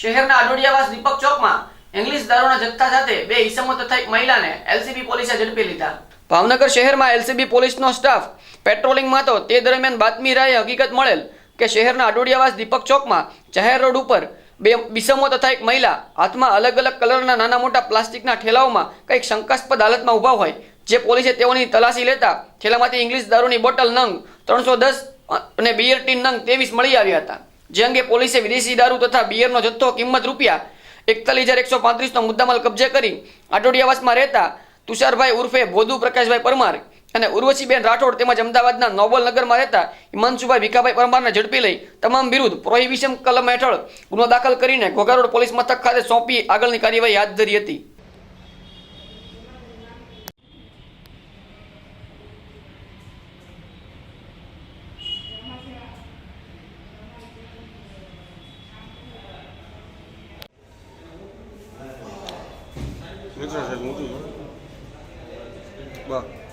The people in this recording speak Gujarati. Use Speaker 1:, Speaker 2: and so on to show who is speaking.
Speaker 1: શહેરના આડોડિયાવાસ દીપક ચોકમાં ઇંગ્લિશ દારૂના જથ્થા સાથે બે ઈસમો તથા એક મહિલાને એલસીબી પોલીસે ઝડપી લીધા. ભાવનગર શહેરમાં એલસીબી પોલીસનો સ્ટાફ પેટ્રોલિંગમાં હતો. તે દરમિયાન બાતમી રાયે હકીકત મળેલ કે શહેરના આડોડિયાવાસ દીપક ચોકમાં જાહેર રોડ ઉપર બે બિસમો તથા એક મહિલા હાથમાં અલગ અલગ કલરના નાના મોટા પ્લાસ્ટિકના ઠેલાઓમાં કંઈક શંકાસ્પદ હાલતમાં ઊભા હોય, જે પોલીસે તેઓની તલાશી લેતા ઠેલામાંથી ઇંગ્લિશ દારૂની બોટલ નંગ ત્રણસો દસ અને બિયર ટીન નંગ ત્રેવીસ મળી આવ્યા હતા. જે અંગે પોલીસે વિદેશી દારૂ તથા બિયરનો જથ્થો કિંમત રૂપિયા એકતાલીસ હજાર એકસો પાંત્રીસનો મુદ્દામાલ કબજે કરી આટોડિયાવાસમાં રહેતા તુષારભાઈ ઉર્ફે ભોદુ પ્રકાશભાઈ પરમાર અને ઉર્વશીબેન રાઠોડ તેમજ અમદાવાદના નોબલ નગરમાં રહેતા હિમાંશુભાઈ ભીખાભાઈ પરમારને ઝડપી લઈ તમામ વિરુદ્ધ પ્રોહિબિશન કલમ હેઠળ ગુનો દાખલ કરીને ઘોઘારોડ પોલીસ મથક ખાતે સોંપી આગળની કાર્યવાહી હાથ ધરી હતી.
Speaker 2: Muito, é muito, né? muito. Bom.